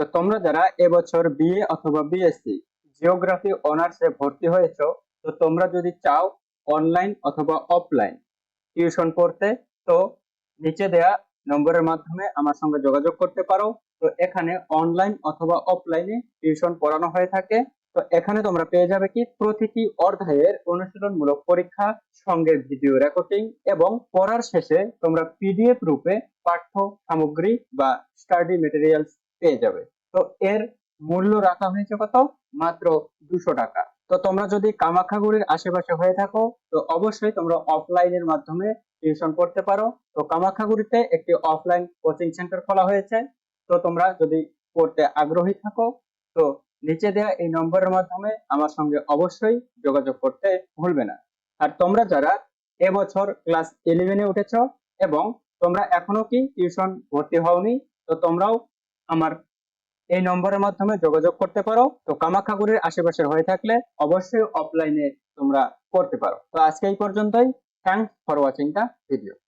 তো তোমরা যারা এবছর বিএ অথবা বিএসসি জিওগ্রাফি অনার্সে ভর্তি হয়েছো, তো তোমরা যদি চাও অনলাইন অথবা অফলাইন টিউশন পড়তে, তো নিচে দেয়া নম্বরের মাধ্যমে আমার সঙ্গে যোগাযোগ করতে পারো। তো এখানে অনলাইন অথবা অফলাইনে টিউশন পড়ানো হয়ে থাকে। তো এখানে তোমরা পেয়ে যাবে কি? প্রতিটি অধ্যায়ের অনুশীলনমূলক পরীক্ষা, সঙ্গে ভিডিও রেকর্ডিং এবং পড়ার শেষে তোমরা পিডিএফ রূপে পাঠ্য সামগ্রী বা স্টাডি মেটেরিয়ালস পেয়ে যাবে। তো এর মূল্য রাখা হয়েছে কত? মাত্র দুশো টাকা। তো তোমরা যদি কামাখ্যাগুড়ির আশেপাশে হয়ে থাকো, তো অবশ্যই তোমরা অফলাইনের মাধ্যমে টিউশন করতে পারো। তো কামাখ্যাগুড়িতে একটি অফলাইন কোচিং সেন্টার খোলা হয়েছে। তো তোমরা যদি পড়তে আগ্রহী থাকো, তো নিচে দেওয়া এই নম্বরের মাধ্যমে আমার সঙ্গে অবশ্যই যোগাযোগ করতে ভুলবে না। আর তোমরা যারা এবছর ক্লাস ইলেভেনে উঠেছ, এবং তোমরা এখনও কি টিউশন ভর্তি হওনি, তো তোমরাও আমার এই নম্বরের মাধ্যমে যোগাযোগ করতে পারো। তো কামাখ্যাগুড়ির আশেপাশের হয়ে থাকলে অবশ্যই অফলাইনে তোমরা করতে পারো। তো আজকে এই পর্যন্তই। Thanks for watching the video